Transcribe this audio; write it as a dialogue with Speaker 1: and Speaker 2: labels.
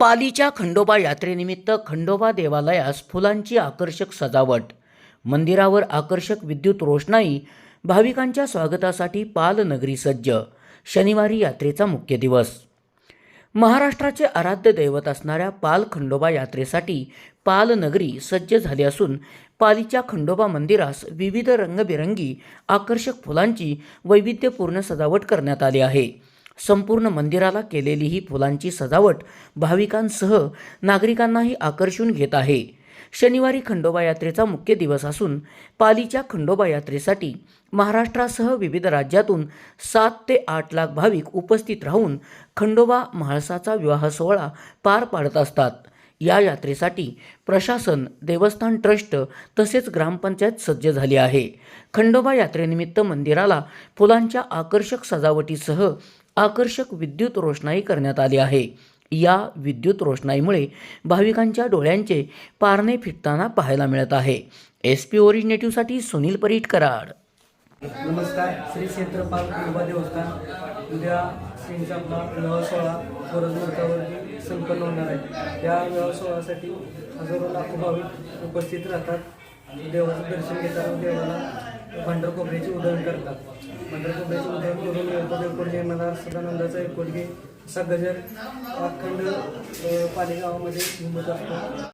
Speaker 1: पालीच्या खंडोबा यात्रेनिमित्त खंडोबा देवालयास फुलांची आकर्षक सजावट. मंदिरावर आकर्षक विद्युत रोषणाई भाविकांच्या स्वागतासाठी पालनगरी सज्ज. शनिवारी यात्रेचा मुख्य दिवस. महाराष्ट्राचे आराध्य दैवत असणाऱ्या पाल खंडोबा यात्रेसाठी पालनगरी सज्ज झाली असून पालीच्या खंडोबा मंदिरास विविध रंगबिरंगी आकर्षक फुलांची वैविध्यपूर्ण सजावट करण्यात आली आहे. संपूर्ण मंदिराला केलेली ही फुलांची सजावट भाविकांसह नागरिकांनाही आकर्षून घेत आहे. शनिवारी खंडोबा यात्रेचा मुख्य दिवस असून पालीच्या खंडोबा यात्रेसाठी महाराष्ट्रासह विविध राज्यातून सात ते आठ लाख भाविक उपस्थित राहून खंडोबा म्हाळसाचा विवाह सोहळा पार पाडत असतात. या यात्रेसाठी प्रशासन देवस्थान ट्रस्ट तसेच ग्रामपंचायत सज्ज झाली आहे. खंडोबा यात्रेनिमित्त मंदिराला फुलांच्या आकर्षक सजावटीसह आकर्षक विद्युत रोषणाई करण्यात आली आहे. या विद्युत रोषणाईमुळे भाविकांच्या डोळ्यांचे पारणे फिटताना पाहायला मिळत आहे. एस पी ओरिजिनेटिव्हसाठी सुनील परीट कराड.
Speaker 2: नमस्कार. श्री क्षेत्रपाल कुंभा देवस्थान. उद्या श्रींचा आपला विवाह सोहळा स्वरज संपन्न होणार आहे. त्या विवाह सोहळ्यासाठी हजारो लाखो भाविक उपस्थित राहतात. देवाचं दर्शन घेतात देवाला पांढरकोबऱ्याची कोपऱ्याची उधळण करतात. पांढरकोबऱ्याची कोपऱ्याची उधळण करून देवपूर निर्माणार सदानंदाचा एकोडगे असा गजर अखंड पालेगावामध्ये घुमत असतो.